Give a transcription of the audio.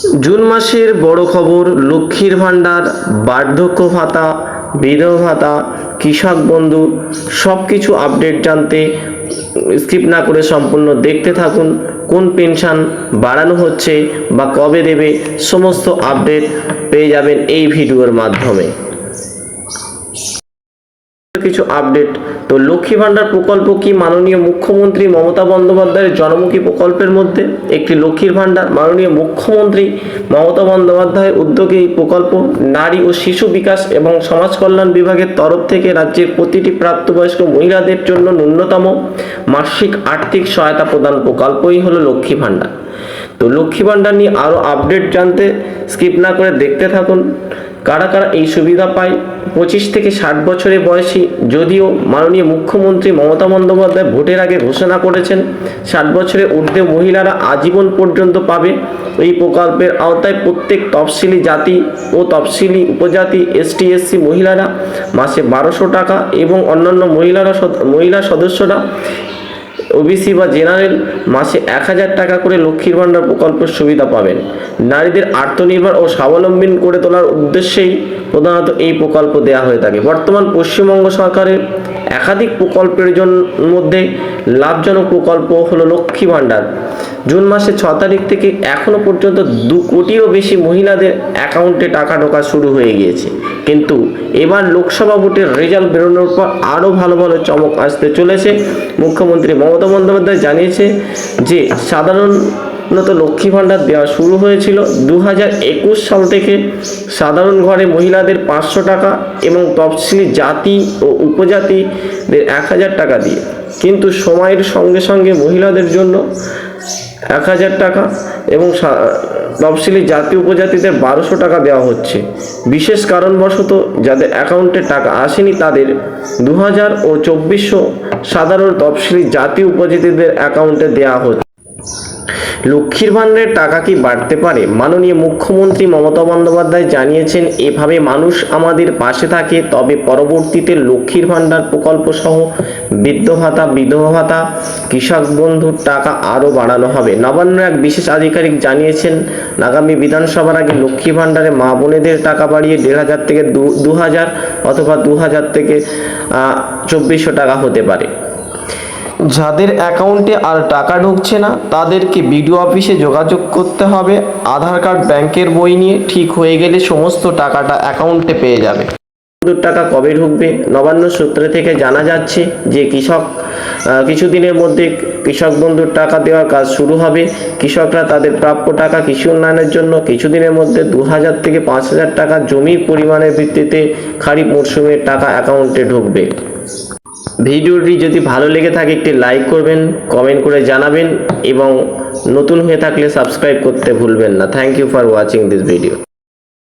June মাসের বড় খবর, লক্ষ্মীর ভাণ্ডার, বার্ধক্য ভাতা, বিধবা ভাতা, কৃষক বন্ধু সব কিছু আপডেট জানতে স্কিপ না করে সম্পূর্ণ দেখতে থাকুন। কোন পেনশন বাড়ানো হচ্ছে বা কবে দেবে, সমস্ত আপডেট পেয়ে যাবেন এই ভিডিওর মাধ্যমে। কিছু আপডেট তো লক্ষ্মী ভাণ্ডার প্রকল্প কি মাননীয় মুখ্যমন্ত্রী মমতা বন্দ্যোপাধ্যায়ের জনমুখী প্রকল্পের মধ্যে? একটি লক্ষ্মীর ভাণ্ডার, মাননীয় মুখ্যমন্ত্রী মমতা বন্দ্যোপাধ্যায়ের উদ্যোগে এই প্রকল্প নারী ও শিশু বিকাশ এবং সমাজ কল্যাণ বিভাগের তরফ থেকে রাজ্যের প্রতিটি প্রাপ্তবয়স্ক মহিলাদের জন্য ন্যূনতম মাসিক আর্থিক সহায়তা প্রদান প্রকল্পই হলো লক্ষ্মী ভাণ্ডার। তো লক্ষ্মী ভাণ্ডার নিয়ে আরও আপডেট জানতে স্কিপ না করে দেখতে থাকুন। কারা কারা এই সুবিধা পায়? পঁচিশ থেকে ষাট বছরের বয়সী যদিও মাননীয় মুখ্যমন্ত্রী মমতা বন্দ্যোপাধ্যায় ভোটের আগে ঘোষণা করেছেন, ষাট বছরের ঊর্ধ্বে মহিলারা আজীবন পর্যন্ত পাবে। এই প্রকল্পের আওতায় প্রত্যেক তফসিলি জাতি ও তফসিলি উপজাতি, এসটি, এসসি মহিলারা মাসে বারোশো টাকা এবং অন্যান্য মহিলারা মহিলা সদস্যরা ওবিসি বা জেনারেল মাসে এক হাজার টাকা করে লক্ষ্মীর ভাণ্ডার প্রকল্পের সুবিধা পাবেন। নারীদের আত্মনির্ভর ও স্বাবলম্বী করে তোলার উদ্দেশ্যেই প্রধানত এই প্রকল্প দেয়া হয়ে থাকে। বর্তমান পশ্চিমবঙ্গ সরকারের একাধিক প্রকল্পের জন্য মধ্যে লাভজনক প্রকল্প হলো লক্ষ্মী ভাণ্ডার। জুন মাসে ছ তারিখ থেকে এখনও পর্যন্ত দু কোটিরও বেশি মহিলাদের অ্যাকাউন্টে টাকা ঢোকা শুরু হয়ে গিয়েছে। কিন্তু এবার লোকসভা ভোটের রেজাল্ট বেরোনোর পর আরও ভালো ভালো চমক আসতে চলেছে। মুখ্যমন্ত্রী মমতা বন্দ্যোপাধ্যায় জানিয়েছে যে সাধারণত লক্ষ্মী ভাণ্ডার দেওয়া শুরু হয়েছিল দু হাজার একুশ সাল থেকে। সাধারণ ঘরে মহিলাদের পাঁচশো টাকা এবং তফসিলি জাতি ও উপজাতিদের এক হাজার টাকা দিয়ে। কিন্তু সময়ের সঙ্গে সঙ্গে মহিলাদের জন্য এক হাজার টাকা এবং তফসিলি জাতি উপজাতিদের বারোশো টাকা দেওয়া হচ্ছে। বিশেষ কারণবশত যাদের অ্যাকাউন্টে টাকা আসেনি তাদের দু হাজার ও চব্বিশশো সাধারণ তফসিলি জাতি উপজাতিদের অ্যাকাউন্টে দেওয়া হচ্ছে। লক্ষ্মীর ভাণ্ডারের টাকা কি বাড়তে পারে? মাননীয় মুখ্যমন্ত্রী মমতা বন্দ্যোপাধ্যায় জানিয়েছেন, এভাবে মানুষ আমাদের পাশে থাকে, তবে পরবর্তীতে লক্ষ্মীর ভাণ্ডার প্রকল্প সহ বৃদ্ধ ভাতা, বিধবা ভাতা, কৃষক বন্ধুর টাকা আরও বাড়ানো হবে। নবান্ন এক বিশেষ আধিকারিক জানিয়েছেন, আগামী বিধানসভার আগে লক্ষ্মী ভাণ্ডারে মা বোনেদের টাকা বাড়িয়ে দেড় হাজার থেকে দু- হাজার অথবা দু হাজার থেকে চব্বিশশো টাকা হতে পারে। যাদের অ্যাকাউন্টে আর টাকা ঢুকছে না, তাদেরকে বিডিও অফিসে যোগাযোগ করতে হবে। আধার কার্ড, ব্যাংকের বই নিয়ে ঠিক হয়ে গেলে সমস্ত টাকাটা অ্যাকাউন্টে পেয়ে যাবে। টাকা কবে ঢুকবে? নবান্ন সূত্রে থেকে জানা যাচ্ছে যে কৃষক কিছুদিনের মধ্যে কৃষক বন্ধুর টাকা দেওয়ার কাজ শুরু হবে। কৃষকরা তাদের প্রাপ্য টাকা কৃষি উন্নয়নের জন্য কিছুদিনের মধ্যে দু হাজার থেকে পাঁচ হাজার টাকা জমির পরিমাণের ভিত্তিতে খারিফ মরশুমের টাকা অ্যাকাউন্টে ঢুকবে। ভিডিওটি যদি ভালো লেগে থাকে, একটি লাইক করবেন, কমেন্ট করে জানাবেন এবং নতুন হয়ে থাকলে সাবস্ক্রাইব করতে ভুলবেন না। Thank you for watching this video